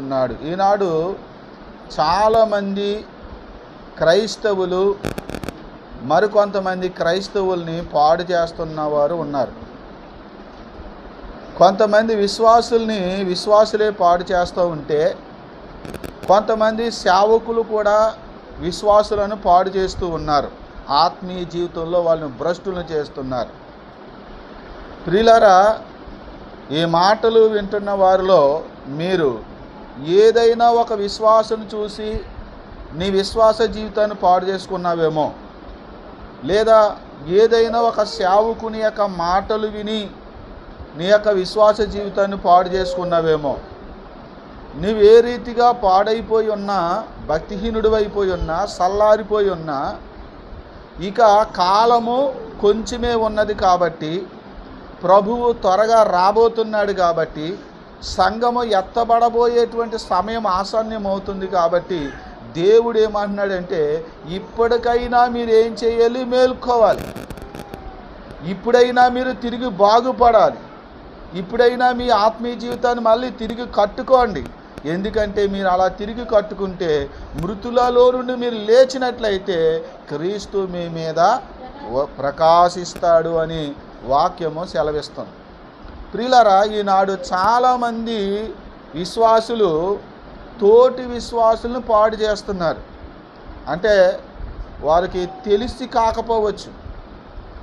ఉన్నాడు. ఈనాడు చాలామంది క్రైస్తవులు మరికొంతమంది క్రైస్తవుల్ని పాడు చేస్తున్న వారు ఉన్నారు. కొంతమంది విశ్వాసుల్ని విశ్వాసులే పాడు చేస్తూ ఉంటే కొంతమంది సేవకులు కూడా విశ్వాసులను పాడు చేస్తూ ఉన్నారు. ఆత్మీయ జీవితంలో వాళ్ళని భ్రష్టులను చేస్తున్నారు. ప్రియులారా ఈ మాటలు వింటున్న వారిలో మీరు ఏదైనా ఒక విశ్వాసం చూసి నీ విశ్వాస జీవితాన్ని పాడు చేసుకున్నావేమో లేదా ఏదైనా ఒక సేవకుని యొక్క మాటలు విని నీ యొక్క విశ్వాస జీవితాన్ని పాడు చేసుకున్నావేమో నువ్వు ఏ రీతిగా పాడైపోయి ఉన్నా భక్తిహీనుడు అయిపోయి ఉన్నా సల్లారిపోయి ఉన్నా ఇక కాలము కొంచెమే ఉన్నది కాబట్టి ప్రభువు త్వరగా రాబోతున్నాడు కాబట్టి సంఘము ఎత్తబడబోయేటువంటి సమయం ఆసన్యం అవుతుంది కాబట్టి దేవుడు ఏమంటున్నాడంటే ఇప్పటికైనా మీరు ఏం చేయాలి? మేల్కోవాలి. ఇప్పుడైనా మీరు తిరిగి బాగుపడాలి. ఇప్పుడైనా మీ ఆత్మీయ జీవితాన్ని మళ్ళీ తిరిగి కట్టుకోండి. ఎందుకంటే మీరు అలా తిరిగి కట్టుకుంటే మృతులలో నుండి మీరు లేచినట్లయితే క్రీస్తు మీ మీద ప్రకాశిస్తాడు అని వాక్యము సెలవిస్తుంది. ప్రిలరా ఈనాడు చాలామంది విశ్వాసులు తోటి విశ్వాసులను పాడు చేస్తున్నారు. అంటే వారికి తెలిసి కాకపోవచ్చు.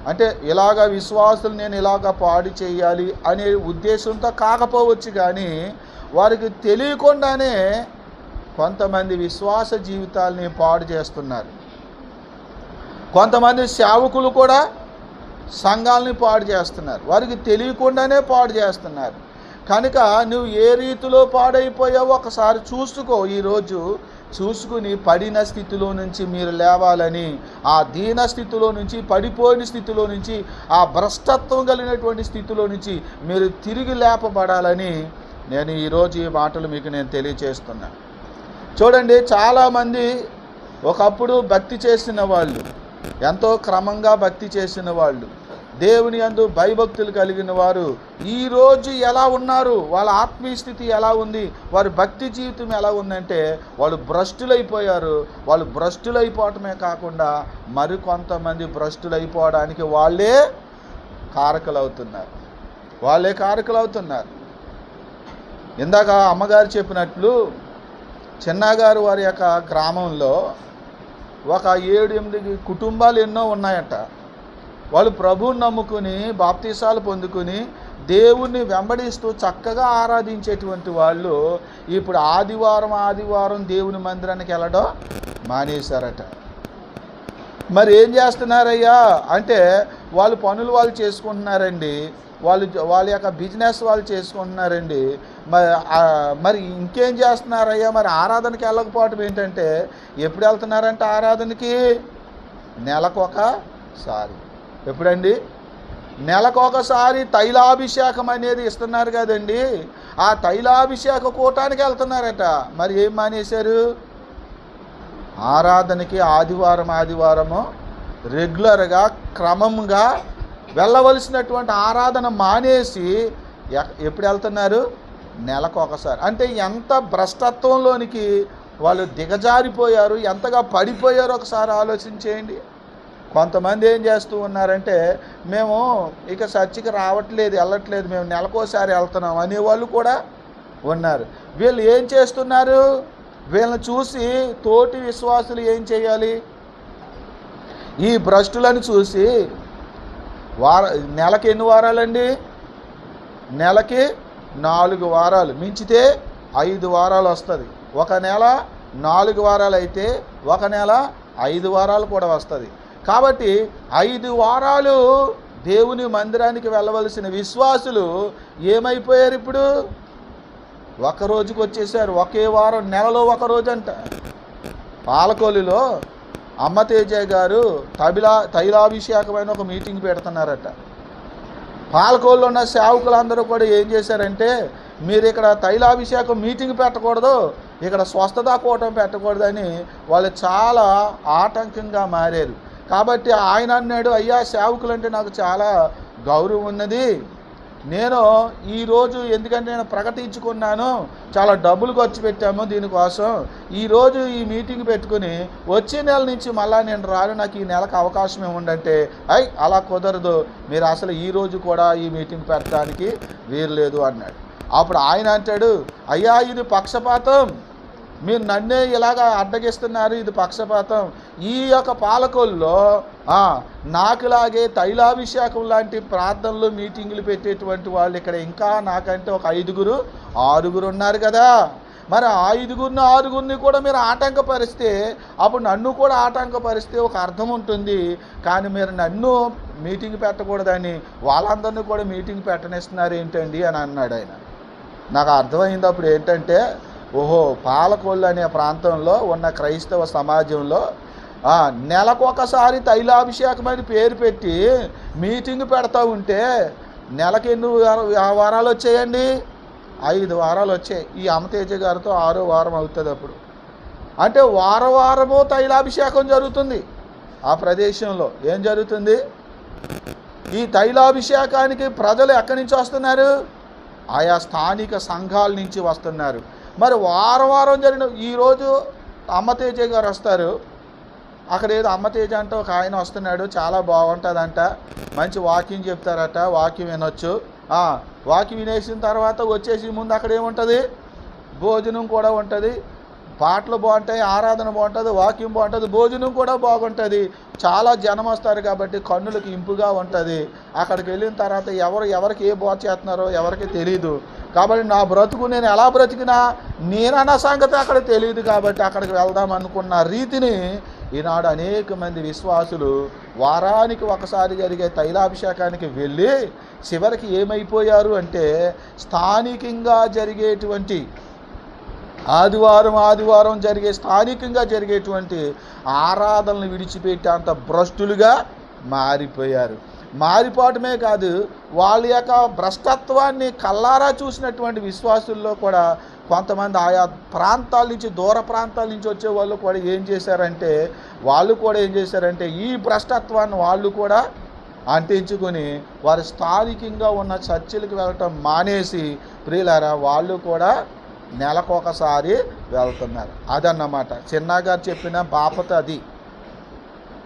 అంటే ఇలాగ విశ్వాసులు నేను ఇలాగ పాడు చేయాలి అనే ఉద్దేశంతో కాకపోవచ్చు కానీ వారికి తెలియకుండానే కొంతమంది విశ్వాస జీవితాల్ని పాడు చేస్తున్నారు. కొంతమంది సేవకులు కూడా సంఘాలని పాడు చేస్తున్నారు. వారికి తెలియకుండానే పాడు చేస్తున్నారు. కనుక నువ్వు ఏ రీతిలో పాడైపోయావో ఒకసారి చూసుకో. ఈరోజు చూసుకుని పడిన స్థితిలో నుంచి మీరు లేవాలని ఆ దీన స్థితిలో నుంచి పడిపోయిన స్థితిలో నుంచి ఆ భ్రష్టత్వం కలిగినటువంటి స్థితిలో నుంచి మీరు తిరిగి లేపబడాలని నేను ఈరోజు ఈ మాటలు మీకు నేను తెలియచేస్తున్నా. చూడండి చాలామంది ఒకప్పుడు భక్తి చేసిన వాళ్ళు ఎంతో క్రమంగా భక్తి చేసిన వాళ్ళు దేవుని అందు భయభక్తులు కలిగిన వారు ఈరోజు ఎలా ఉన్నారు? వాళ్ళ ఆత్మీయ స్థితి ఎలా ఉంది? వారి భక్తి జీవితం ఎలా ఉందంటే వాళ్ళు భ్రష్టులైపోయారు. వాళ్ళు భ్రష్టులైపోవటమే కాకుండా మరికొంతమంది భ్రష్టులైపోవడానికి వాళ్ళే కారకులవుతున్నారు. వాళ్ళే కారకులవుతున్నారు. ఇందాక అమ్మగారు చెప్పినట్లు చిన్నగారు వారి యొక్క గ్రామంలో ఒక ఏడు ఎనిమిది కుటుంబాలు ఎన్నో ఉన్నాయట. వాళ్ళు ప్రభువుని నమ్ముకుని బాప్తీసాలు పొందుకుని దేవుణ్ణి వెంబడిస్తూ చక్కగా ఆరాధించేటువంటి వాళ్ళు ఇప్పుడు ఆదివారం ఆదివారం దేవుని మందిరానికి వెళ్ళడం మానేశారట. మరి ఏం చేస్తున్నారయ్యా? అంటే వాళ్ళు పనులు వాళ్ళు చేసుకుంటున్నారండి. వాళ్ళు వాళ్ళ యొక్క బిజినెస్ వాళ్ళు చేసుకుంటున్నారండి. మరి మరి ఇంకేం చేస్తున్నారయ్యా? మరి ఆరాధనకి వెళ్ళకపోవటం ఏంటంటే ఎప్పుడు వెళ్తున్నారంటే ఆరాధనకి? నెలకొకసారి ఎప్పుడండి? నెలకొకసారి తైలాభిషేకం అనేది ఇస్తున్నారు కదండి. ఆ తైలాభిషేక కూటానికి వెళ్తున్నారట. మరి ఏం మానేశారు? ఆరాధనకి ఆదివారం ఆదివారము రెగ్యులర్గా క్రమంగా వెళ్ళవలసినటువంటి ఆరాధన మానేసి ఎప్పుడు వెళ్తున్నారు? నెలకు ఒకసారి. అంటే ఎంత భ్రష్టత్వంలోనికి వాళ్ళు దిగజారిపోయారు ఎంతగా పడిపోయారో ఒకసారి ఆలోచించేయండి కొంతమంది ఏం చేస్తూ ఉన్నారంటే మేము ఇక చర్చికి రావట్లేదు వెళ్ళట్లేదు మేము నెలకోసారి వెళ్తున్నాం అనేవాళ్ళు కూడా ఉన్నారు. వీళ్ళు ఏం చేస్తున్నారు? వీళ్ళని చూసి తోటి విశ్వాసులు ఏం చేయాలి? ఈ భ్రష్టులను చూసి వార నెలకి ఎన్ని వారాలండి? నెలకి నాలుగు వారాలు. మించితే ఐదు వారాలు వస్తుంది. ఒక నెల నాలుగు వారాలు అయితే ఒక నెల ఐదు వారాలు కూడా వస్తుంది. కాబట్టి ఐదు వారాలు దేవుని మందిరానికి వెళ్ళవలసిన విశ్వాసులు ఏమైపోయారు ఇప్పుడు? ఒక రోజుకి వచ్చేసారు. ఒకే వారం నెలలో ఒక రోజు అంట పాలకొల్లులో అమ్మ గారు తబిలా తైలాభిషేకమైన ఒక మీటింగ్ పెడుతున్నారట. పాలకోళ్ళు ఉన్న సేవకులందరూ కూడా ఏం చేశారంటే మీరు ఇక్కడ తైలాభిషేకం మీటింగ్ పెట్టకూడదు ఇక్కడ స్వస్థత కూటం పెట్టకూడదని వాళ్ళు చాలా ఆటంకంగా మారారు. కాబట్టి ఆయన అన్నాడు అయ్యా సేవకులంటే నాకు చాలా గౌరవం ఉన్నది. నేను ఈరోజు ఎందుకంటే నేను ప్రకటించుకున్నాను చాలా డబ్బులు ఖర్చు పెట్టాము దీనికోసం. ఈరోజు ఈ మీటింగ్ పెట్టుకుని వచ్చే నెల నుంచి మళ్ళీ నేను రాను నాకు ఈ నెలకు అవకాశం ఏముందంటే అయ్ అలా కుదరదు. మీరు అసలు ఈ రోజు కూడా ఈ మీటింగ్ పెట్టడానికి వీరలేదు లేదు అన్నాడు. అప్పుడు ఆయన అంటాడు అయ్యా ఇది పక్షపాతం. మీరు నన్నే ఇలాగా అడ్డగిస్తున్నారు ఇది పక్షపాతం. ఈ యొక్క పాలకుల్లో నాకులాగే తైలాభిషేకం లాంటి ప్రార్థనలు మీటింగులు పెట్టేటువంటి వాళ్ళు ఇక్కడ ఇంకా నాకంటే ఒక ఐదుగురు ఆరుగురు ఉన్నారు కదా. మరి ఐదుగురిని ఆరుగురిని కూడా మీరు ఆటంకపరిస్తే అప్పుడు నన్ను కూడా ఆటంకపరిస్తే ఒక అర్థం ఉంటుంది. కానీ మీరు నన్ను మీటింగ్ పెట్టకూడదని వాళ్ళందరినీ కూడా మీటింగ్ పెట్టనిస్తున్నారు ఏంటండి అని అన్నాడు ఆయన. నాకు అర్థమైంది అప్పుడు ఏంటంటే ఓహో పాలకొల్లు అనే ప్రాంతంలో ఉన్న క్రైస్తవ సమాజంలో నెలకొకసారి తైలాభిషేకం అని పేరు పెట్టి మీటింగ్ పెడతా ఉంటే నెలకి ఎన్ని వార- వారాలు వచ్చాయండి? ఐదు వారాలు వచ్చాయి. ఈ అమతేజ గారితో ఆరో వారం అవుతుంది అప్పుడు. అంటే వార వారము తైలాభిషేకం జరుగుతుంది ఆ ప్రదేశంలో. ఏం జరుగుతుంది? ఈ తైలాభిషేకానికి ప్రజలు ఎక్కడి నుంచి వస్తున్నారు? ఆయా స్థానిక సంఘాల నుంచి వస్తున్నారు. మరి వారం వారం జరిగిన ఈరోజు అమ్మతేజ గారు వస్తారు. అక్కడ ఏదో అమ్మతేజ అంటే ఒక ఆయన వస్తున్నాడు చాలా బాగుంటుందంట. మంచి వాకింగ్ చెప్తారట వాకింగ్ వినొచ్చు. వాకింగ్ వినేసిన తర్వాత వచ్చేసి ముందు అక్కడ ఏముంటుంది? భోజనం కూడా ఉంటుంది. పాటలు బాగుంటాయి ఆరాధన బాగుంటుంది వాక్యం బాగుంటుంది భోజనం కూడా బాగుంటుంది. చాలా జనం వస్తారు కాబట్టి కన్నులకు ఇంపుగా ఉంటుంది. అక్కడికి వెళ్ళిన తర్వాత ఎవరు ఎవరికి ఏ బోధ చేస్తున్నారో ఎవరికి తెలియదు కాబట్టి నా బ్రతుకు నేను ఎలా బ్రతికినా నేనన్న సంగతి అక్కడ తెలియదు కాబట్టి అక్కడికి వెళ్దాం అనుకున్న రీతిని ఈనాడు అనేక మంది విశ్వాసులు వారానికి ఒకసారి జరిగే తైలాభిషేకానికి వెళ్ళి చివరికి ఏమైపోయారు అంటే స్థానికంగా జరిగేటువంటి ఆదివారం ఆదివారం జరిగే స్థానికంగా జరిగేటువంటి ఆరాధనలు విడిచిపెట్టి అంత భ్రష్టులుగా మారిపోయారు. మారిపోవటమే కాదు వాళ్ళ యొక్క భ్రష్టత్వాన్ని కల్లారా చూసినటువంటి విశ్వాసుల్లో కూడా కొంతమంది ఆయా ప్రాంతాల నుంచి దూర ప్రాంతాల నుంచి వచ్చే వాళ్ళు కూడా ఏం చేశారంటే వాళ్ళు కూడా ఏం చేశారంటే ఈ భ్రష్టత్వాన్ని వాళ్ళు కూడా అంటించుకొని వారి స్థానికంగా ఉన్న చర్చిలకు వెళ్ళటం మానేసి ప్రియులారా వాళ్ళు కూడా నెలకొకసారి వెళ్తున్నారు. అదన్నమాట. చిన్నగారు చెప్పిన బాపత అది.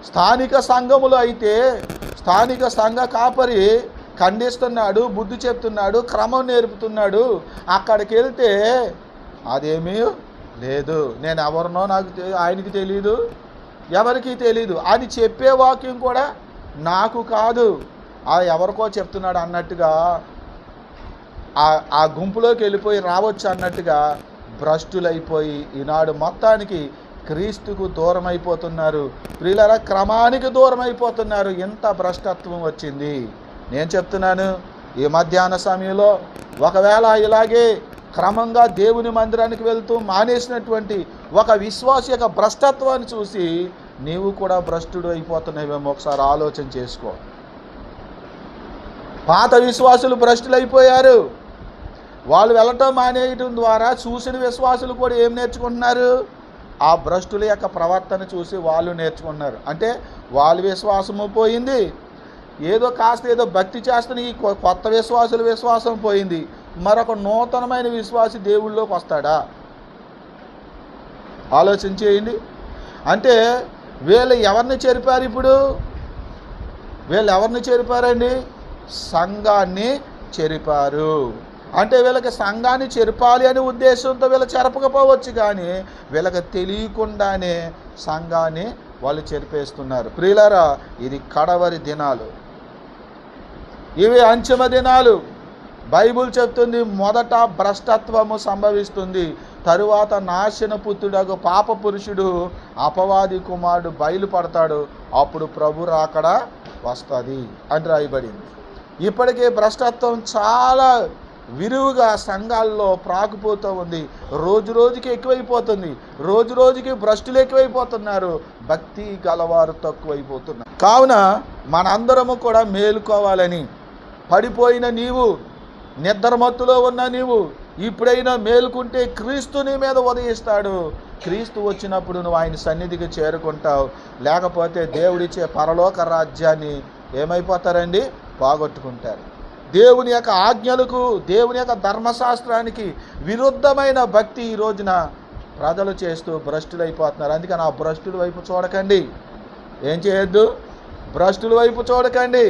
స్థానిక సంఘములు అయితే స్థానిక సంఘ కాపరి ఖండిస్తున్నాడు బుద్ధి చెప్తున్నాడు క్రమం నేర్పుతున్నాడు. అక్కడికి వెళ్తే అదేమీ లేదు. నేను ఎవరినో నాకు ఆయనకి తెలియదు ఎవరికి తెలియదు అది చెప్పే వాక్యం కూడా నాకు కాదు. ఆ ఎవరికో చెప్తున్నాడు అన్నట్టుగా ఆ- ఆ గుంపులోకి వెళ్ళిపోయి రావచ్చు అన్నట్టుగా భ్రష్టులైపోయి ఈనాడు మొత్తానికి క్రీస్తుకు దూరం అయిపోతున్నారు ప్రియులరా క్రమానికి దూరం అయిపోతున్నారు ఎంత భ్రష్టత్వం వచ్చింది. నేను చెప్తున్నాను ఈ మధ్యాహ్న సమయంలో ఒకవేళ ఇలాగే క్రమంగా దేవుని మందిరానికి వెళ్తూ మానేసినటువంటి ఒక విశ్వాస యొక్క భ్రష్టత్వాన్ని చూసి నీవు కూడా భ్రష్టుడు అయిపోతున్నావేమో ఒకసారి ఆలోచన చేసుకో. పాత విశ్వాసులు భ్రష్టులైపోయారు. వాళ్ళు వెళ్ళటం మానేయటం ద్వారా చూసిన విశ్వాసులు కూడా ఏం నేర్చుకుంటున్నారు? ఆ భ్రష్టుల యొక్క ప్రవర్తన చూసి వాళ్ళు నేర్చుకుంటున్నారు. అంటే వాళ్ళ విశ్వాసము పోయింది. ఏదో కాస్త ఏదో భక్తి చేస్తున్న ఈ కొ- కొత్త విశ్వాసుల విశ్వాసం పోయింది. మరొక నూతనమైన విశ్వాసి దేవుళ్ళలోకి వస్తాడా? ఆలోచన చేయండి. అంటే వీళ్ళు ఎవరిని చెరిపారు ఇప్పుడు? వీళ్ళు ఎవరిని చెరిపారండి? సంఘాన్ని చెరిపారు. అంటే వీళ్ళకి సంఘాన్ని చెరపాలి అనే ఉద్దేశంతో వీళ్ళు చెరపకపోవచ్చు కానీ వీళ్ళకి తెలియకుండానే సంఘాన్ని వాళ్ళు చెరిపేస్తున్నారు. ప్రియులరా ఇది కడవరి దినాలు. ఇవి అంచమ దినాలు. బైబుల్ చెప్తుంది మొదట భ్రష్టత్వము సంభవిస్తుంది. తరువాత నాశన పుత్రుడకు పాప పురుషుడు అపవాది కుమారుడు బయలుపడతాడు. అప్పుడు ప్రభు రాకడ వస్తుంది అని రాయబడింది. ఇప్పటికే భ్రష్టత్వం చాలా విరివిగా సంఘాల్లో ప్రాకుపోతూ ఉంది. రోజు రోజుకి ఎక్కువైపోతుంది. రోజు రోజుకి భ్రష్టులు ఎక్కువైపోతున్నారు. భక్తి గలవారు తక్కువైపోతున్నారు. కావున మనందరము కూడా మేలుకోవాలని. పడిపోయిన నీవు నిద్రమత్తులో ఉన్న నీవు ఇప్పుడైనా మేలుకుంటే క్రీస్తు నీ మీద ఉదయిస్తాడు. క్రీస్తు వచ్చినప్పుడు నువ్వు ఆయన సన్నిధికి చేరుకుంటావు. లేకపోతే దేవుడిచ్చే పరలోక రాజ్యాన్ని ఏమైపోతారండి? పోగొట్టుకుంటారు. దేవుని యొక్క ఆజ్ఞలకు దేవుని యొక్క ధర్మశాస్త్రానికి విరుద్ధమైన భక్తి ఈ రోజున ప్రజలు చేస్తూ భ్రష్టులైపోతున్నారు. అందుకని ఆ భ్రష్టుల వైపు చూడకండి. ఏం చేయొద్దు? భ్రష్టుల వైపు చూడకండి.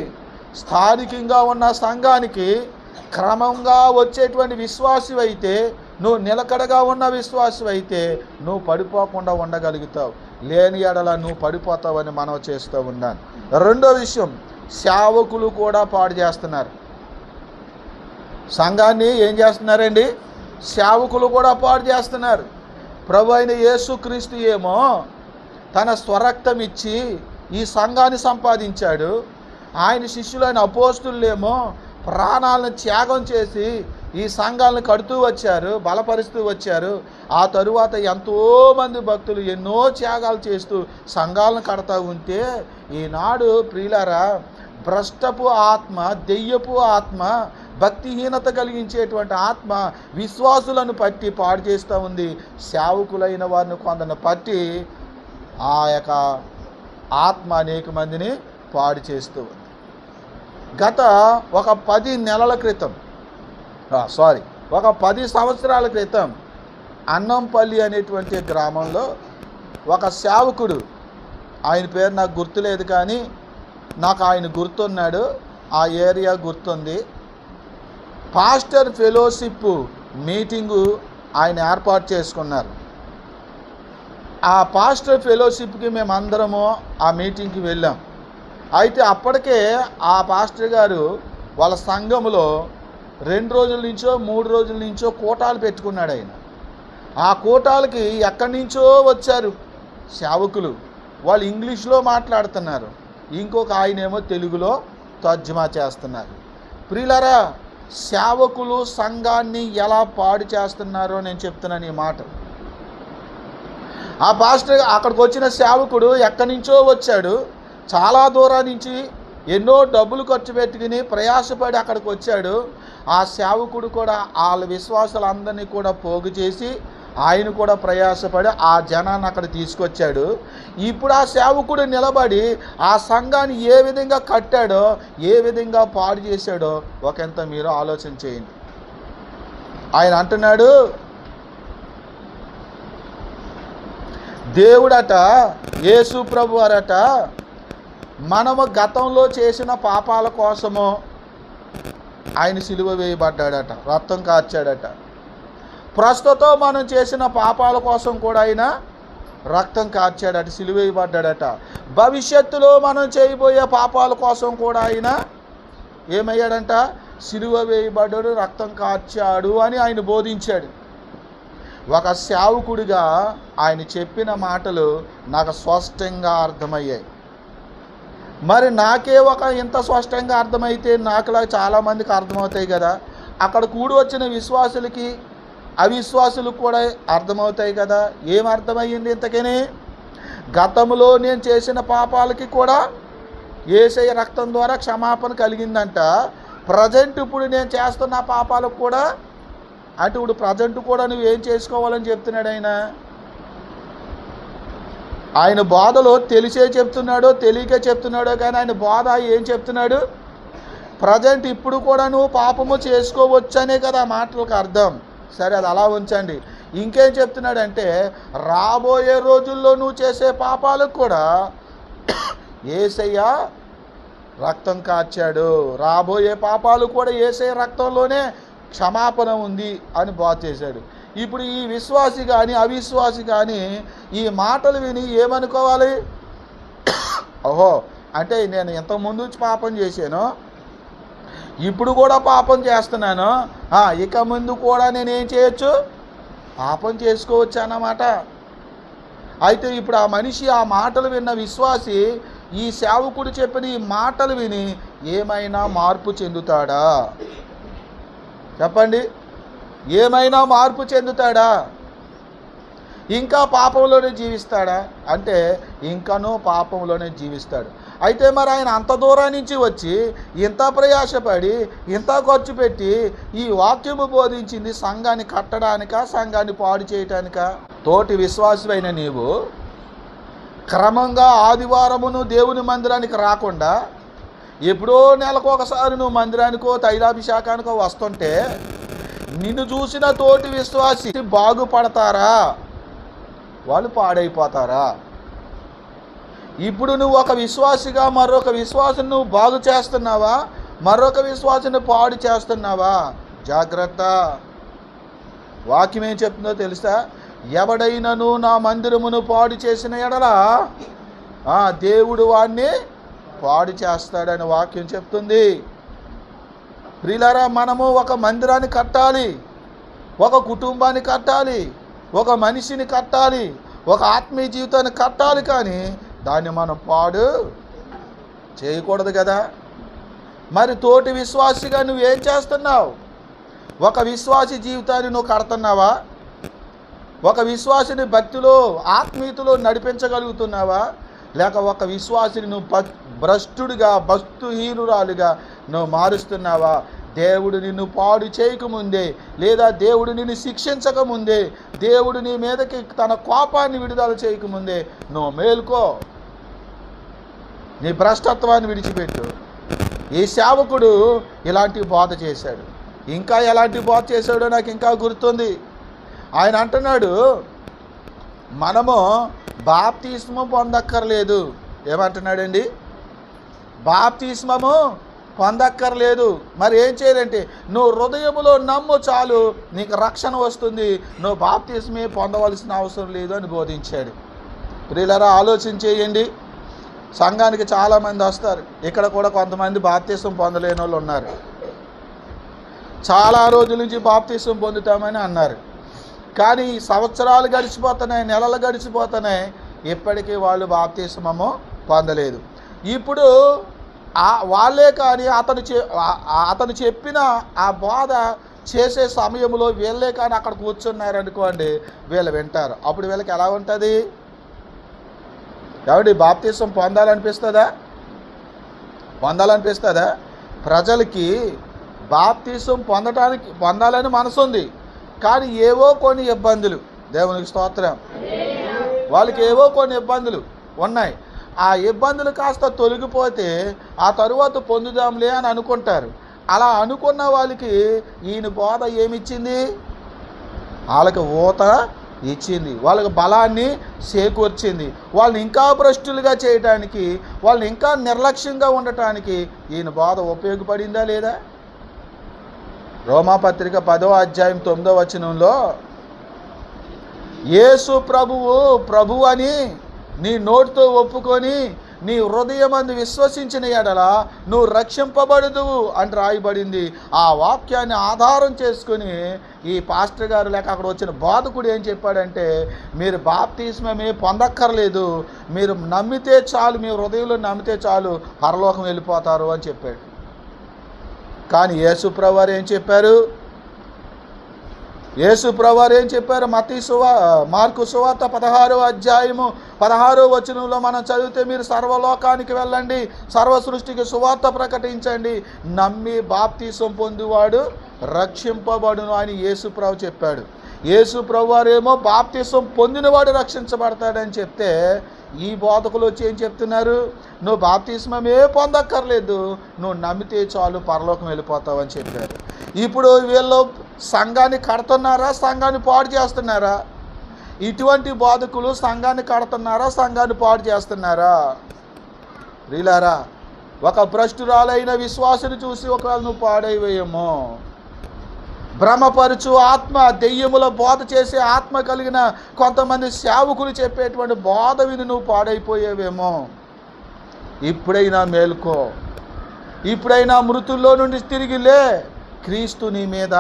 స్థానికంగా ఉన్న సంఘానికి క్రమంగా వచ్చేటువంటి విశ్వాసం అయితే నువ్వు నిలకడగా ఉన్న విశ్వాసం అయితే నువ్వు పడిపోకుండా ఉండగలుగుతావు. లేని ఎడల నువ్వు పడిపోతావని మనం చేస్తూ ఉన్నాను. రెండో విషయం సేవకులు కూడా పాడు చేస్తున్నారు. సంఘాన్ని ఏం చేస్తున్నారండి? సేవకులు కూడా పాడు చేస్తున్నారు. ప్రభు అయిన యేసుక్రీస్తు ఏమో తన స్వరక్తం ఇచ్చి ఈ సంఘాన్ని సంపాదించాడు. ఆయన శిష్యులైన అపోస్తులేమో ప్రాణాలను త్యాగం చేసి ఈ సంఘాలను కడుతూ వచ్చారు బలపరుస్తూ వచ్చారు. ఆ తరువాత ఎంతోమంది భక్తులు ఎన్నో త్యాగాలు చేస్తూ సంఘాలను కడతా ఉంటే ఈనాడు ప్రియులారా భ్రష్టపు ఆత్మ దెయ్యపు ఆత్మ భక్తిహీనత కలిగించేటువంటి ఆత్మ విశ్వాసులను పట్టి పాడు చేస్తూ ఉంది. సేవకులైన వారిని కొందరిని పట్టి ఆ యొక్క ఆత్మ అనేక మందిని పాడు చేస్తూ ఉంది. గత ఒక పది నెలల క్రితం సారీ ఒక పది సంవత్సరాల క్రితం అన్నంపల్లి అనేటువంటి గ్రామంలో ఒక సేవకుడు ఆయన పేరు నాకు గుర్తులేదు కానీ నాకు ఆయన గుర్తున్నాడు. ఆ ఏరియా గుర్తుంది. పాస్టర్ ఫెలోషిప్ మీటింగు ఆయన ఏర్పాటు చేసుకున్నారు. ఆ పాస్టర్ ఫెలోషిప్కి మేము అందరము ఆ మీటింగ్కి వెళ్ళాం. అయితే అప్పటికే ఆ పాస్టర్ గారు వాళ్ళ సంఘములో రెండు రోజుల నుంచో మూడు రోజుల నుంచో కూటాలు పెట్టుకున్నాడు ఆయన. ఆ కూటాలకి ఎక్కడి నుంచో వచ్చారు? సేవకులు. వాళ్ళు ఇంగ్లీష్లో మాట్లాడుతున్నారు. ఇంకొక ఆయనేమో తెలుగులో తర్జుమా చేస్తున్నారు. ప్రియులరా సేవకులు సంఘాన్ని ఎలా పాడు చేస్తున్నారో నేను చెప్తున్నాను ఈ మాట. ఆ పాస్టర్ అక్కడికి వచ్చిన సేవకుడు ఎక్కడి నుంచో వచ్చాడు. చాలా దూరం నుంచి ఎన్నో డబ్బులు ఖర్చు పెట్టుకుని ప్రయాసపడి అక్కడికి వచ్చాడు. ఆ సేవకుడు కూడా వాళ్ళ విశ్వాసాలందరినీ కూడా పోగు చేసి ఆయన కూడా ప్రయాసపడి ఆ జనాన్ని అక్కడ తీసుకొచ్చాడు. ఇప్పుడు ఆ సేవకుడు నిలబడి ఆ సంఘాన్ని ఏ విధంగా కట్టాడో ఏ విధంగా పాడు చేశాడో ఒకంత మీరు ఆలోచన చేయండి. ఆయన అంటున్నాడు దేవుడట యేసు ప్రభు వారట మనము గతంలో చేసిన పాపాల కోసము ఆయన సిలువ వేయబడ్డాడట రక్తం కార్చాడట ప్రస్తుతం మనం చేసిన పాపాల కోసం కూడా ఆయన రక్తం కార్చాడట సిలువేయబడ్డాడట. భవిష్యత్తులో మనం చేయబోయే పాపాల కోసం కూడా ఆయన ఏమయ్యాడంట? సిలువ వేయబడ్డాడు రక్తం కార్చాడు అని ఆయన బోధించాడు. ఒక సేవకుడిగా ఆయన చెప్పిన మాటలు నాకు స్పష్టంగా అర్థమయ్యాయి. మరి నాకే ఒక ఇంత స్పష్టంగా అర్థమైతే నాకులా చాలామందికి అర్థమవుతాయి కదా. అక్కడ కూడి వచ్చిన విశ్వాసులకి అవిశ్వాసులకు కూడా అర్థమవుతాయి కదా. ఏం అర్థమయ్యింది ఇంతకని? గతంలో నేను చేసిన పాపాలకి కూడా ఏసయ్య రక్తం ద్వారా క్షమాపణ కలిగిందంట. ప్రజెంట్ ఇప్పుడు నేను చేస్తున్న పాపాలకు కూడా అంటే ఇప్పుడు ప్రజెంట్ కూడా నువ్వు ఏం చేసుకోవాలని చెప్తున్నాడు ఆయన? ఆయన బోధలో తెలిసే చెప్తున్నాడో తెలియక చెప్తున్నాడో కానీ ఆయన బోధ ఏం చెప్తున్నాడు? ప్రజెంట్ ఇప్పుడు కూడా నువ్వు పాపము చేసుకోవచ్చనే కదా మాటలకు అర్థం. సరే అది అలా ఉంచండి. ఇంకేం చెప్తున్నాడంటే రాబోయే రోజుల్లో నువ్వు చేసే పాపాలకు కూడా ఏసయ్య రక్తం కాచాడు. రాబోయే పాపాలు కూడా ఏసయ్య రక్తంలోనే క్షమాపణ ఉంది అని బాధ చేశాడు. ఇప్పుడు ఈ విశ్వాసి కానీ అవిశ్వాసి కానీ ఈ మాటలు విని ఏమనుకోవాలి? ఓహో అంటే నేను ఇంతకుముందు పాపం చేశాను. ఇప్పుడు కూడా పాపం చేస్తున్నాను. ఇక ముందు కూడా నేనేం చేయొచ్చు? పాపం చేసుకోవచ్చు అన్నమాట. అయితే ఇప్పుడు ఆ మనిషి ఆ మాటలు విన్న విశ్వాసి ఈ సేవకుడు చెప్పిన ఈ మాటలు విని ఏమైనా మార్పు చెందుతాడా? చెప్పండి. ఏమైనా మార్పు చెందుతాడా? ఇంకా పాపంలోనే జీవిస్తాడా? అంటే ఇంకనూ పాపంలోనే జీవిస్తాడు. అయితే మరి ఆయన అంత దూరం నుంచి వచ్చి ఇంత ప్రయాసపడి ఇంత ఖర్చు పెట్టి ఈ వాక్యము బోధించింది సంఘాన్ని కట్టడానికా సంఘాన్ని పాడు చేయటానికా? తోటి విశ్వాసమైన నీవు క్రమంగా ఆదివారమును దేవుని మందిరానికి రాకుండా ఎప్పుడో నెలకు ఒకసారి నువ్వు మందిరానికో తైలాభిషేకానికో వస్తుంటే నిన్ను చూసిన తోటి విశ్వాసి బాగుపడతారా? వాళ్ళు పాడైపోతారా? ఇప్పుడు నువ్వు ఒక విశ్వాసిగా మరొక విశ్వాసం నువ్వు బాగు చేస్తున్నావా? మరొక విశ్వాసం పాడు చేస్తున్నావా? జాగ్రత్త. వాక్యం ఏం చెప్తుందో తెలుసా? ఎవడైనను నా మందిరమును పాడు చేసిన ఎడల ఆ దేవుడు వాణ్ణి పాడు చేస్తాడని వాక్యం చెప్తుంది. ప్రిలరా మనము ఒక మందిరాన్ని కట్టాలి ఒక కుటుంబాన్ని కట్టాలి ఒక మనిషిని కట్టాలి ఒక ఆత్మీయ జీవితాన్ని కట్టాలి కానీ దాన్ని మనం పాడు చేయకూడదు కదా. మరి తోటి విశ్వాసిగా నువ్వేం చేస్తున్నావు? ఒక విశ్వాసి జీవితాన్ని నువ్వు కడుతున్నావా? ఒక విశ్వాసిని భక్తిలో ఆత్మీయతలో నడిపించగలుగుతున్నావా? లేక ఒక విశ్వాసిని నువ్వు భక్ భ్రష్టుడిగా భక్తుహీనురాలుగా నువ్వు మారుస్తున్నావా? దేవుడు నిన్ను పాడు చేయకముందే లేదా దేవుడు నిన్ను శిక్షించకముందే దేవుడు నీ మీదకి తన కోపాన్ని విడుదల చేయకముందే నువ్వు మేల్కో. నీ భ్రష్టత్వాన్ని విడిచిపెట్టు. ఈ సేవకుడు ఇలాంటి బోధ చేశాడు. ఇంకా ఎలాంటి బోధ చేశాడో నాకు ఇంకా గుర్తుంది. ఆయన అంటున్నాడు మనము బాప్తిస్మం పొందక్కర్లేదు. ఏమంటున్నాడండి? బాప్తిస్మము పొందక్కర్లేదు. మరి ఏం చేయాలంటే నువ్వు హృదయములో నమ్ము చాలు నీకు రక్షణ వస్తుంది. నువ్వు బాప్తిస్మే పొందవలసిన అవసరం లేదు అని బోధించాడు. ప్రియులరా ఆలోచన చేయండి. సంఘానికి చాలామంది వస్తారు. ఇక్కడ కూడా కొంతమంది బాప్తీసం పొందలేని వాళ్ళు ఉన్నారు. చాలా రోజుల నుంచి బాప్తీసం పొందుతామని అన్నారు. కానీ సంవత్సరాలు గడిచిపోతున్నాయి నెలలు గడిచిపోతున్నాయి. ఇప్పటికీ వాళ్ళు బాప్తీసమము పొందలేదు. ఇప్పుడు ఆ వాళ్ళే కానీ అతను చె అతను చెప్పిన ఆ బోధ చేసే సమయంలో వీళ్ళే కానీ అక్కడ కూర్చున్నారనుకోండి వీళ్ళు వింటారు. అప్పుడు వీళ్ళకి ఎలా ఉంటుంది? ఎవడి బాప్తీసం పొందాలనిపిస్తుందా? పొందాలనిపిస్తుందా? ప్రజలకి బాప్తీసం పొందటానికి పొందాలని మనసు ఉంది కానీ ఏవో కొన్ని ఇబ్బందులు. దేవునికి స్తోత్రం. వాళ్ళకి ఏవో కొన్ని ఇబ్బందులు ఉన్నాయి. ఆ ఇబ్బందులు కాస్త తొలగిపోతే ఆ తరువాత పొందుదాంలే అని అనుకుంటారు. అలా అనుకున్న వాళ్ళకి ఈయన బోధ ఏమిచ్చింది? వాళ్ళకి ఊత ఇచ్చింది. వాళ్ళకు బలాన్ని చేకూర్చింది. వాళ్ళని ఇంకా భ్రష్టులుగా చేయడానికి వాళ్ళని ఇంకా నిర్లక్ష్యంగా ఉండటానికి ఈయన బోధ ఉపయోగపడిందా లేదా? రోమాపత్రిక పదో అధ్యాయం తొమ్మిదో వచనంలో యేసు ప్రభువు ప్రభు అని నీ నోటితో ఒప్పుకొని నీ హృదయమందు విశ్వసించిన ఎడల నువ్వు రక్షింపబడుదువు అని రాయబడింది. ఆ వాక్యాన్ని ఆధారం చేసుకుని ఈ పాస్టర్ గారు లేక అక్కడ వచ్చిన బాధకుడు ఏం చెప్పాడంటే మీరు బాప్తిస్మమే పొందక్కర్లేదు మీరు నమ్మితే చాలు మీ హృదయంలో నమ్మితే చాలు పరలోకం వెళ్ళిపోతారు అని చెప్పాడు. కానీ యేసు ప్రభు ఏం చెప్పారు? యేసు ప్రభువారు ఏం చెప్పారు? మతి సువా మార్కు సువార్త పదహారో అధ్యాయము పదహారో వచనంలో మనం చదివితే మీరు సర్వలోకానికి వెళ్ళండి సర్వ సృష్టికి సువార్త ప్రకటించండి. నమ్మి బాప్తీసం పొందువాడు రక్షింపబడును అని యేసు ప్రభు చెప్పాడు. యేసు ప్రభువారేమో బాప్తీసం పొందినవాడు రక్షించబడతాడని చెప్తే ఈ బోధకులు వచ్చి ఏం చెప్తున్నారు? నువ్వు బాప్తిస్మమే పొందక్కర్లేదు. నువ్వు నమ్మితే చాలు పరలోకం వెళ్ళిపోతావు అని చెప్పారు. ఇప్పుడు వీళ్ళు సంఘాన్ని కడుతున్నారా? సంఘాన్ని పాడు చేస్తున్నారా? ఇటువంటి బోధకులు సంఘాన్ని కడుతున్నారా? సంఘాన్ని పాడు చేస్తున్నారా? రీలారా ఒక భ్రష్టురాలైన విశ్వాసుని చూసి ఒకవేళ నువ్వు పాడైపోయేమో భ్రమపరుచు ఆత్మ దెయ్యముల బోధ చేసే ఆత్మ కలిగిన కొంతమంది సేవకులు చెప్పేటువంటి బోధ విని నువ్వు పాడైపోయేవేమో. ఇప్పుడైనా మేలుకో. ఇప్పుడైనా మృతుల్లో నుండి తిరిగి లే. క్రీస్తు నీ మీద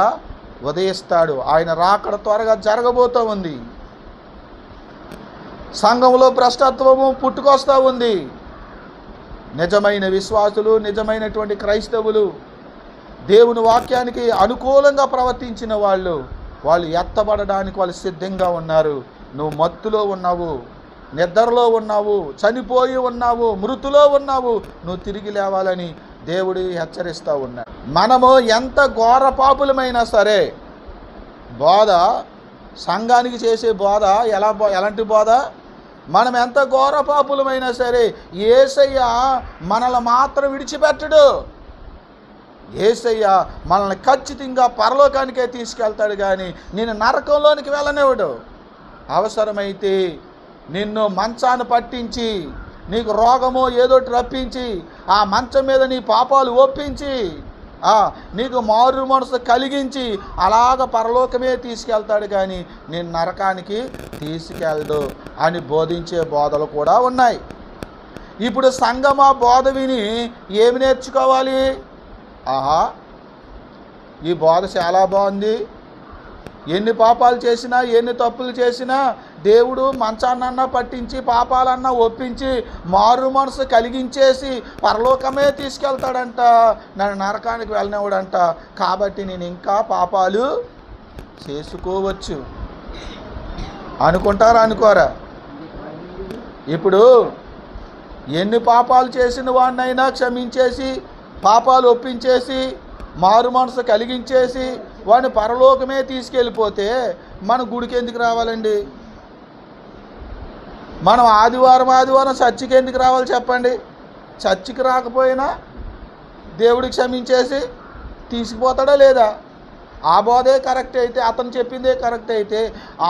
ఉదయిస్తాడు. ఆయన రాకడ త్వరగా జరగబోతూ ఉంది. సంఘంలో భ్రష్టత్వము పుట్టుకొస్తూ ఉంది. నిజమైన విశ్వాసులు నిజమైనటువంటి క్రైస్తవులు దేవుని వాక్యానికి అనుకూలంగా ప్రవర్తించిన వాళ్ళు వాళ్ళు ఎత్తబడడానికి వాళ్ళు సిద్ధంగా ఉన్నారు. నువ్వు మత్తులో ఉన్నావు నిద్రలో ఉన్నావు చనిపోయి ఉన్నావు మృతులో ఉన్నావు నువ్వు తిరిగి లేవాలని దేవుడు హెచ్చరిస్తూ ఉన్నాడు. మనము ఎంత ఘోర పాపులమైనా సరే బోధ సంఘానికి చేసే బోధ ఎలా బో ఎలాంటి బోధ? మనం ఎంత ఘోర పాపులమైనా సరే ఏసయ్య మనల్ని మాత్రం విడిచిపెట్టడు. ఏసయ్య మనల్ని ఖచ్చితంగా పరలోకానికే తీసుకెళ్తాడు కానీ నేను నరకంలోనికి వెళ్ళనివ్వడు. అవసరమైతే నిన్ను మంచాన్ని పట్టించి నీకు రోగమో ఏదోటి రప్పించి ఆ మంచం మీద నీ పాపాలు ఒప్పించి నీకు మారు మనసు కలిగించి అలాగ పరలోకమే తీసుకెళ్తాడు కానీ నేను నరకానికి తీసుకెళ్ళడు అని బోధించే బోధలు కూడా ఉన్నాయి. ఇప్పుడు సంగమ బోధ విని ఏమి నేర్చుకోవాలి? ఆహా ఈ బోధ చాలా బాగుంది. ఎన్ని పాపాలు చేసినా ఎన్ని తప్పులు చేసినా దేవుడు మంచాన్నన్నా పట్టించి పాపాలన్నా ఒప్పించి మారు మనసు కలిగించేసి పరలోకమే తీసుకెళ్తాడంట. నన్ను నరకానికి వెళ్ళనివ్వడంట. కాబట్టి నేను ఇంకా పాపాలు చేసుకోవచ్చు. అనుకుంటారా అనుకోరా? ఇప్పుడు ఎన్ని పాపాలు చేసిన వాడినైనా క్షమించేసి పాపాలు ఒప్పించేసి మారు మనసు కలిగించేసి వాడిని పరలోకమే తీసుకెళ్ళిపోతే మన గుడికి ఎందుకు రావాలండి? మనం ఆదివారం ఆదివారం చర్చికి ఎందుకు రావాలి చెప్పండి? చర్చికి రాకపోయినా దేవుడికి క్షమించేసి తీసుకుపోతాడా లేదా? ఆ బోధే కరెక్ట్ అయితే అతను చెప్పిందే కరెక్ట్ అయితే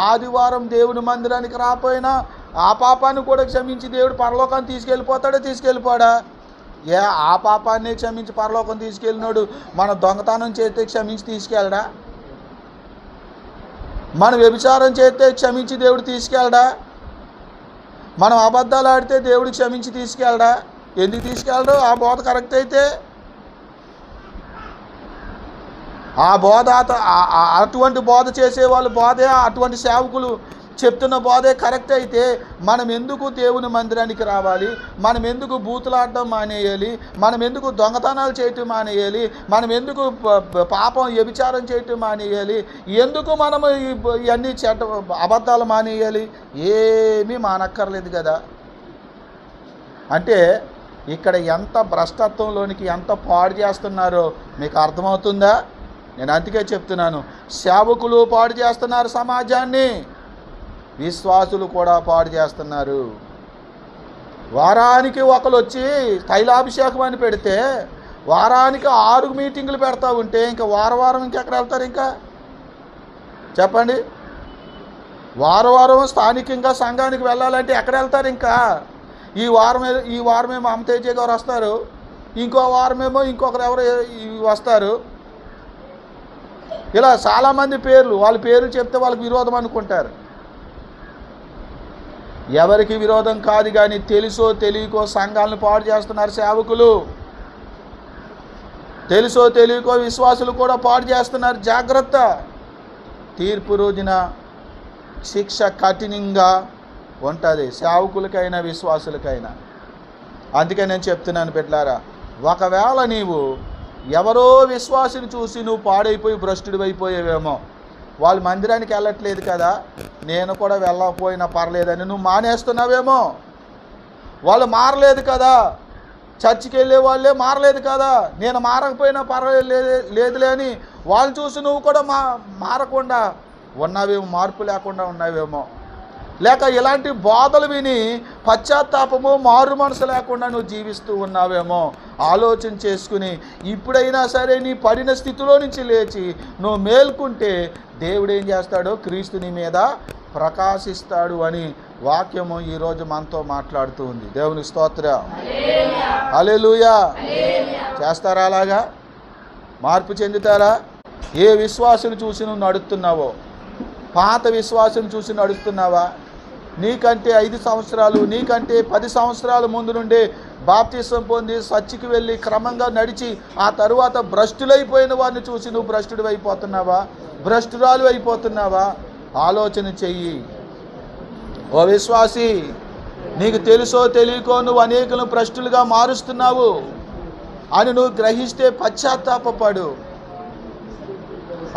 ఆదివారం దేవుని మందిరానికి రాపోయినా ఆ పాపాన్ని కూడా క్షమించి దేవుడు పరలోకాన్ని తీసుకెళ్ళిపోతాడా తీసుకెళ్ళిపోడా? ఏ ఆ పాపాన్ని క్షమించి పరలోకం తీసుకెళ్ళినాడు మన దొంగతనం చేస్తే క్షమించి తీసుకెళ్ళడా? మనం వ్యభిచారం చేస్తే క్షమించి దేవుడు తీసుకెళ్ళడా? మనం అబద్ధాలు ఆడితే దేవుడు క్షమించి తీసుకెళ్ళడా? ఎందుకు తీసుకెళ్ళడు? ఆ బోధ కరెక్ట్ అయితే? ఆ బోధ అటువంటి బోధ చేసే వాళ్ళు బోధే అటువంటి సేవకులు చెప్తున్న బోధే కరెక్ట్ అయితే మనం ఎందుకు దేవుని మందిరానికి రావాలి? మనం ఎందుకు బూతులాడడం మానేయాలి? మనం ఎందుకు దొంగతనాలు చేయటం మానేయాలి? మనం ఎందుకు ప- పాపం వ్యభిచారం చేయటం మానేయాలి? ఎందుకు మనము ఇవన్నీ చెడ్డ అబద్ధాలు మానేయాలి? ఏమీ మానక్కర్లేదు కదా. అంటే ఇక్కడ ఎంత భ్రష్టత్వంలోనికి ఎంత పాడు చేస్తున్నారో మీకు అర్థమవుతుందా? నేను అందుకే చెప్తున్నాను. సేవకులు పాడు చేస్తున్నారు సమాజాన్ని. విశ్వాసులు కూడా పాడు చేస్తున్నారు. వారానికి ఒకరు వచ్చి తైలాభిషేకం అని పెడితే వారానికి ఆరు మీటింగులు పెడతా ఉంటే ఇంకా వారం వారం ఇంకెక్కడ వెళ్తారు ఇంకా? చెప్పండి. వారం వారం స్థానికంగా సంఘానికి వెళ్ళాలంటే ఎక్కడ వెళ్తారు ఇంకా? ఈ వారం ఈ వారమేమో అమతేజ గారు వస్తారు. ఇంకో వారమేమో ఇంకొకరు ఎవరు వస్తారు. ఇలా చాలామంది పేర్లు వాళ్ళ పేర్లు చెప్తే వాళ్ళకి విరోధం అనుకుంటారు. ఎవరికి విరోధం కాదు కానీ తెలుసో తెలియకో సంఘాలను పాడు చేస్తున్నారు సేవకులు. తెలుసో తెలియకో విశ్వాసులు కూడా పాడు చేస్తున్నారు. జాగ్రత్త. తీర్పు రోజున శిక్ష కఠినంగా ఉంటుంది. సేవకులకైనా విశ్వాసులకైనా. అందుకే నేను చెప్తున్నాను బిడ్లారా ఒకవేళ నీవు ఎవరో విశ్వాసిని చూసి నువ్వు పాడైపోయి భ్రష్టుడివైపోయేవేమో అయిపోయేవేమో వాళ్ళు మందిరానికి వెళ్ళట్లేదు కదా నేను కూడా వెళ్ళకపోయినా పర్లేదని. నువ్వు మానేస్తున్నావేమో? వాళ్ళు మారలేదు కదా. చర్చికి వెళ్ళే వాళ్ళే మారలేదు కదా. నేను మారకపోయినా పర్వాలేదు లే- లేదులే అని వాళ్ళు చూసి నువ్వు కూడా మా మారకుండా ఉన్నావేమో మార్పు లేకుండా ఉన్నావేమో. లేక ఇలాంటి బోధలు విని పశ్చాత్తాపము మారు మనసు లేకుండా నువ్వు జీవిస్తూ ఉన్నావేమో. ఆలోచన చేసుకుని ఇప్పుడైనా సరే నీ పడిన స్థితిలో నుంచి లేచి నువ్వు మేల్కుంటే దేవుడు ఏం చేస్తాడో క్రీస్తుని మీద ప్రకాశిస్తాడు అని వాక్యము ఈరోజు మనతో మాట్లాడుతూ ఉంది. దేవుని స్తోత్ర. అలెలుయా చేస్తారా అలాగా? మార్పు చెందుతారా? ఏ విశ్వాసులు చూసి నువ్వు నడుస్తున్నావో? పాత విశ్వాసం చూసి నడుస్తున్నావా? నీకంటే ఐదు సంవత్సరాలు నీకంటే పది సంవత్సరాల ముందు నుండే బాప్తిసం పొంది సచ్చికి వెళ్ళి క్రమంగా నడిచి ఆ తరువాత భ్రష్టులైపోయిన వారిని చూసి నువ్వు భ్రష్టుడు అయిపోతున్నావా? భ్రష్టురాలు అయిపోతున్నావా? ఆలోచన చెయ్యి. ఓ విశ్వాసి నీకు తెలుసో తెలియకో నువ్వు అనేకులను భ్రష్టులుగా మారుస్తున్నావు అని నువ్వు గ్రహిస్తే పశ్చాత్తాపపడు.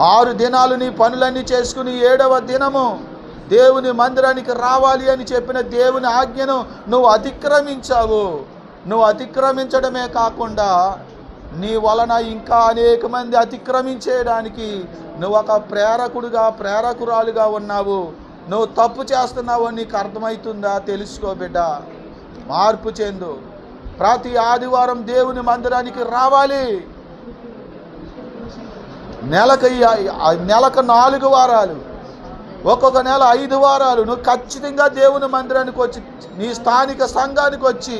ఆరు దినాలు నీ పనులన్నీ చేసుకుని ఏడవ దినము దేవుని మందిరానికి రావాలి అని చెప్పిన దేవుని ఆజ్ఞను నువ్వు అతిక్రమించావు. నువ్వు అతిక్రమించడమే కాకుండా నీ వలన ఇంకా అనేక మంది అతిక్రమించేయడానికి నువ్వు ఒక ప్రేరకుడుగా ప్రేరకురాలుగా ఉన్నావు. నువ్వు తప్పు చేస్తున్నావు నీకు అర్థమవుతుందా? తెలుసుకో బిడ్డ. మార్పు చెందు. ప్రతి ఆదివారం దేవుని మందిరానికి రావాలి. నెలకు నెలకు నాలుగు వారాలు. ఒక్కొక్క నెల ఐదు వారాలు నువ్వు ఖచ్చితంగా దేవుని మందిరానికి వచ్చి నీ స్థానిక సంఘానికి వచ్చి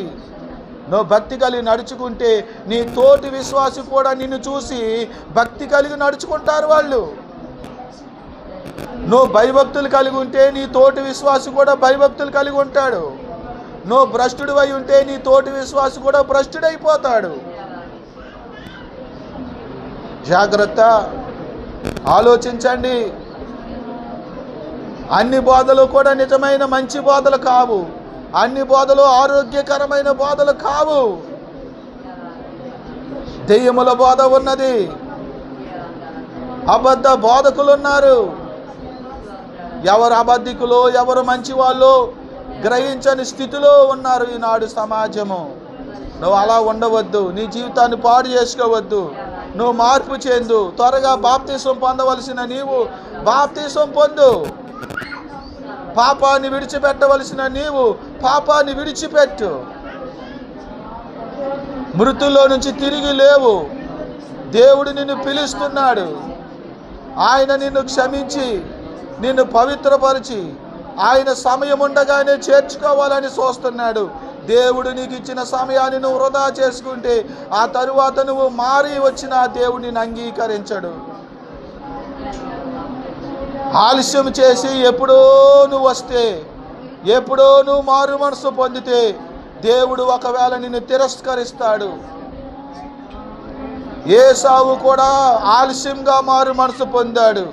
నువ్వు భక్తి కలిగి నడుచుకుంటే నీ తోటి విశ్వాసి కూడా నిన్ను చూసి భక్తి కలిగి నడుచుకుంటారు వాళ్ళు. నువ్వు భయభక్తులు కలిగి ఉంటే నీ తోటి విశ్వాసి కూడా భయభక్తులు కలిగి ఉంటాడు. నువ్వు భ్రష్టుడు అయి ఉంటే నీ తోటి విశ్వాసి కూడా భ్రష్టుడైపోతాడు. జాగ్రత్త. ఆలోచించండి. అన్ని బోధలు కూడా నిజమైన మంచి బోధలు కావు. అన్ని బోధలు ఆరోగ్యకరమైన బోధలు కావు. దెయ్యముల బోధ ఉన్నది. అబద్ధ బోధకులు ఉన్నారు ఎవరు అబద్ధికులు ఎవరు మంచి వాళ్ళు గ్రహించని స్థితిలో ఉన్నారు ఈనాడు సమాజము. నువ్వు అలా ఉండవద్దు నీ జీవితాన్ని పాడు చేసుకోవద్దు. నువ్వు మార్పు చెందు త్వరగా బాప్తీసం పొందవలసిన నీవు బాప్తీసం పొందు. పాపాన్ని విడిచిపెట్టవలసిన నీవు పాపాన్ని విడిచిపెట్టు. మృతుల్లో నుంచి తిరిగి లేవు. దేవుడు నిన్ను పిలుస్తున్నాడు. ఆయన నిన్ను క్షమించి నిన్ను పవిత్రపరిచి ఆయన సమయం ఉండగానే చేర్చుకోవాలని చూస్తున్నాడు దేవుడు నీకు ఇచ్చిన సమయాన్ని నువ్వు వృధా చేసుకుంటే ఆ తరువాత నువ్వు మారి వచ్చిన దేవుడిని అంగీకరించడు. ఆలస్యం చేసి ఎప్పుడో నువ్వు వస్తే ఎప్పుడో నువ్వు మారు మనసు పొందితే దేవుడు ఒకవేళ నిన్ను తిరస్కరిస్తాడు. ఏసావు కూడా ఆలస్యంగా మారు మనసు పొందాడు.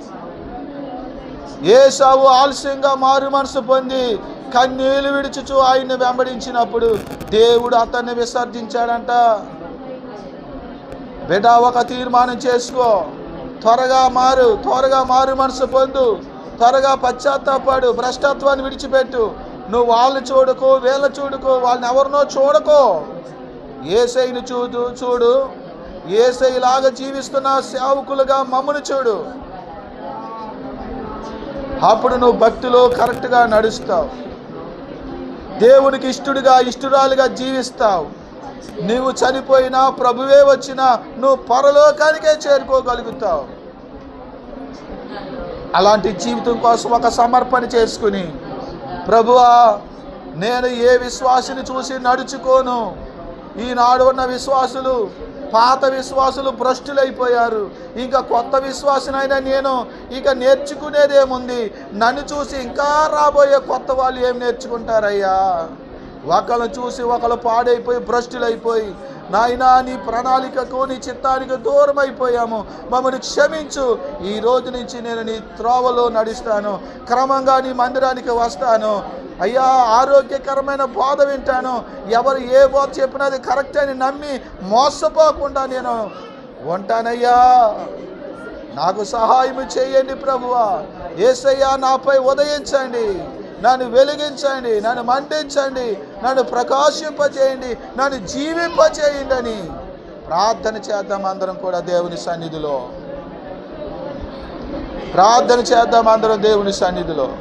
ఏసావు ఆలస్యంగా మారు మనసు పొంది కన్నీళ్ళు విడుచుచు ఆయన్ని వెంబడించినప్పుడు దేవుడు అతన్ని విసర్జించాడంట. బిడ్డ ఒక తీర్మానం చేసుకో. త్వరగా మారు త్వరగా మారు మనసు పొందు త్వరగా పశ్చాత్తాపడు భ్రష్టత్వాన్ని విడిచిపెట్టు. నువ్వు వాళ్ళు చూడకు వీళ్ళ చూడకు వాళ్ళని ఎవరినో చూడకో. ఏసైని చూడు చూడు. ఏసైలాగా జీవిస్తున్న సేవకులుగా మమ్మను చూడు. అప్పుడు నువ్వు భక్తిలో కరెక్ట్గా నడుస్తావు. దేవునికి ఇష్టడుగా ఇష్టరాలుగా జీవిస్తావు. నీవు చనిపోయినా ప్రభువే వచ్చినా నువ్వు పరలోకానికే చేరుకోగలుగుతావు. అలాంటి జీవితం కోసం ఒక సమర్పణ చేసుకుని ప్రభువా నేను ఏ విశ్వాసిని చూసి నడుచుకోను? ఈనాడు ఉన్న విశ్వాసులు పాత విశ్వాసులు భ్రష్టులైపోయారు. ఇంకా కొత్త విశ్వాసనైనా నేను ఇక నేర్చుకునేదేముంది? నన్ను చూసి ఇంకా రాబోయే కొత్త వాళ్ళు ఏం నేర్చుకుంటారయ్యా? ఒకళ్ళు చూసి ఒకళ్ళు పాడైపోయి భ్రష్టులైపోయి నాయనా నీ ప్రణాళికకు నీ చిత్తానికి దూరం అయిపోయాము మమ్మల్ని క్షమించు. ఈ రోజు నుంచి నేను నీ త్రోవలో నడుస్తాను. క్రమంగా నీ మందిరానికి వస్తాను. అయ్యా ఆరోగ్యకరమైన బోధ వింటాను. ఎవరు ఏ బోధ చెప్పినా అది కరెక్ట్ అని నమ్మి మోసపోకుండా నేను ఉంటానయ్యా. నాకు సహాయం చేయండి ప్రభువా. ఏసయ్యా నాపై ఉదయించండి. నన్ను వెలిగించండి నన్ను మండించండి నన్ను ప్రకాశింపచేయండి నన్ను జీవింపచేయండి అని ప్రార్థన చేద్దాం అందరం కూడా దేవుని సన్నిధిలో. ప్రార్థన చేద్దాం అందరం దేవుని సన్నిధిలో.